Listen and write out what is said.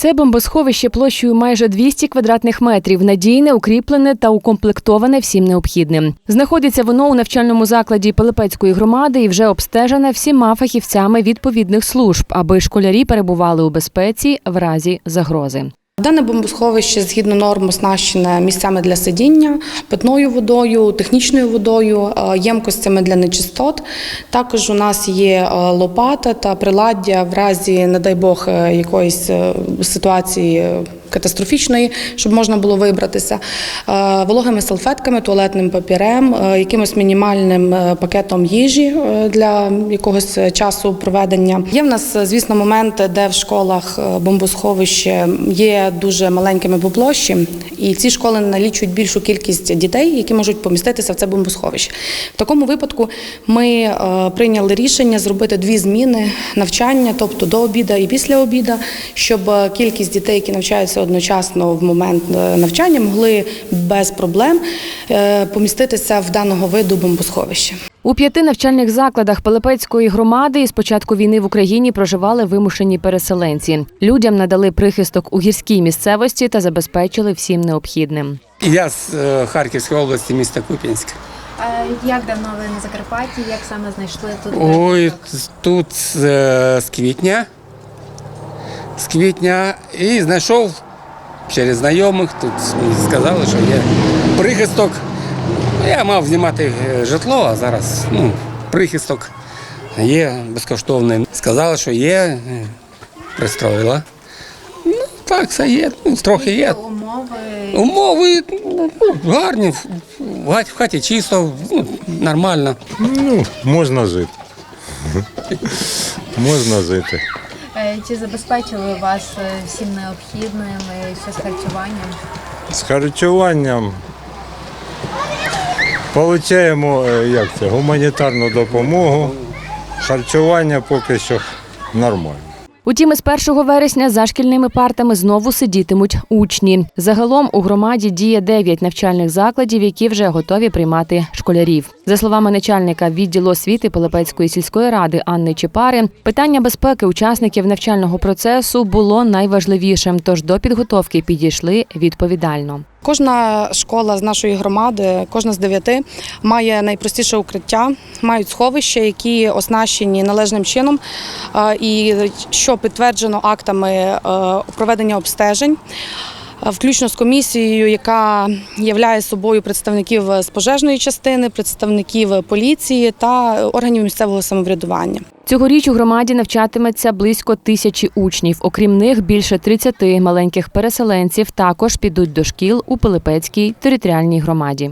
Це бомбосховище площею майже 200 квадратних метрів, надійне, укріплене та укомплектоване всім необхідним. Знаходиться воно у навчальному закладі Пилипецької громади і вже обстежене всіма фахівцями відповідних служб, аби школярі перебували у безпеці в разі загрози. Дане бомбосховище згідно норм оснащене місцями для сидіння, питною водою, технічною водою, е, ємкостями для нечистот. Також у нас є е, лопата та приладдя в разі, не дай Бог, е, якоїсь ситуації. Катастрофічної, щоб можна було вибратися Е, вологими салфетками, туалетним папірем, е, якимось мінімальним е, пакетом їжі для якогось часу проведення. Є в нас, звісно, моменти, де в школах бомбосховище є дуже маленькими по площі, і ці школи налічують більшу кількість дітей, які можуть поміститися в це бомбосховище. В такому випадку ми прийняли рішення зробити дві зміни навчання, тобто до обіда і після обіда, щоб кількість дітей, які навчаються одночасно в момент е, навчання, могли без проблем е, поміститися в даного виду бомбосховища. У п'яти навчальних закладах Пилипецької громади із початку війни в Україні проживали вимушені переселенці. Людям надали прихисток у гірській місцевості та забезпечили всім необхідним. Я з е, Харківської області, міста Куп'янськ. Як давно ви на Закарпатті? Як саме знайшли тут? Ой, тут з квітня. З квітня і знайшов через знайомих. Тут сказали, що є прихисток. Я мав знімати е, житло, а зараз ну, прихисток є безкоштовний. Сказали, що є, е, пристроїла. Ну, так, все є, ну, трохи є. Умови Умови ну, гарні, в- в хаті- в хаті чисто, ну, нормально. Ну, можна жити. можна жити. Е, чи забезпечили вас е, всім необхідним, і що з харчуванням? З харчуванням отримуємо як це, гуманітарну допомогу. Харчування поки що нормально. Утім, із 1 вересня за шкільними партами знову сидітимуть учні. Загалом у громаді діє 9 навчальних закладів, які вже готові приймати школярів. За словами начальника відділу освіти Пилипецької сільської ради Анни Чепари, питання безпеки учасників навчального процесу було найважливішим, тож до підготовки підійшли відповідально. Кожна школа з нашої громади, кожна з дев'яти, має найпростіше укриття, мають сховища, які оснащені належним чином, е, і що підтверджено актами е, проведення обстежень. Е, Включно з комісією, яка являє собою представників з пожежної частини, представників поліції та органів місцевого самоврядування. Цьогоріч у громаді навчатиметься близько тисячі учнів. Окрім них, більше 30 маленьких переселенців також підуть до шкіл у Пилипецькій територіальній громаді.